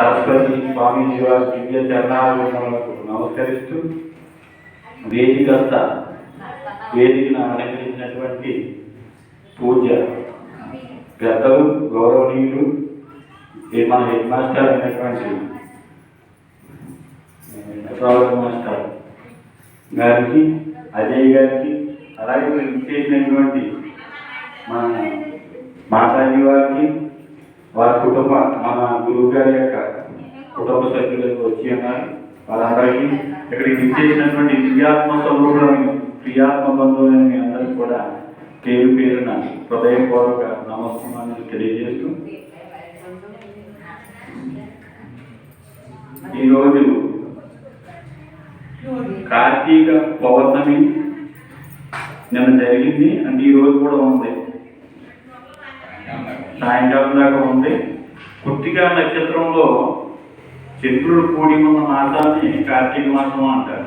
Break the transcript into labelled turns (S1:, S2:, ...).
S1: సరస్వతి స్వామీజీ వారి దివ్య చరణాలకు నమస్కరిస్తూ వేదికంత వేదికను అలంకరించినటువంటి పూజ పెద్దలు గౌరవనీయులు మన హెడ్ మాస్టర్ అయినటువంటి మెట్రాలజీ మాస్టర్ గారికి అజయ్ గారికి అలాగే వీళ్ళు చేసినటువంటి మన మాతాజీ వారికి వారి కుటుంబ గురువు గారి యొక్క కుటుంబ సభ్యులకు వచ్చి ఉన్నారు వాళ్ళందరికీ ఇక్కడికి విచ్చేసినటువంటి క్రియాత్మ స్వరూపులైన క్రియాత్మ బంధువులైన మీ అందరికీ కూడా పేరు పేరున హృదయపూర్వక నమస్కారాలు తెలియజేస్తూ ఈరోజు కార్తీక పౌర్ణమి నిన్న జరిగింది అండ్ ఈ రోజు కూడా ఉంది. సాయంకాలం దాకా ఉంది. కృత్తికా నక్షత్రంలో చంద్రుడు కూడి ఉన్న మాసాన్ని కార్తీక మాసం అంటారు.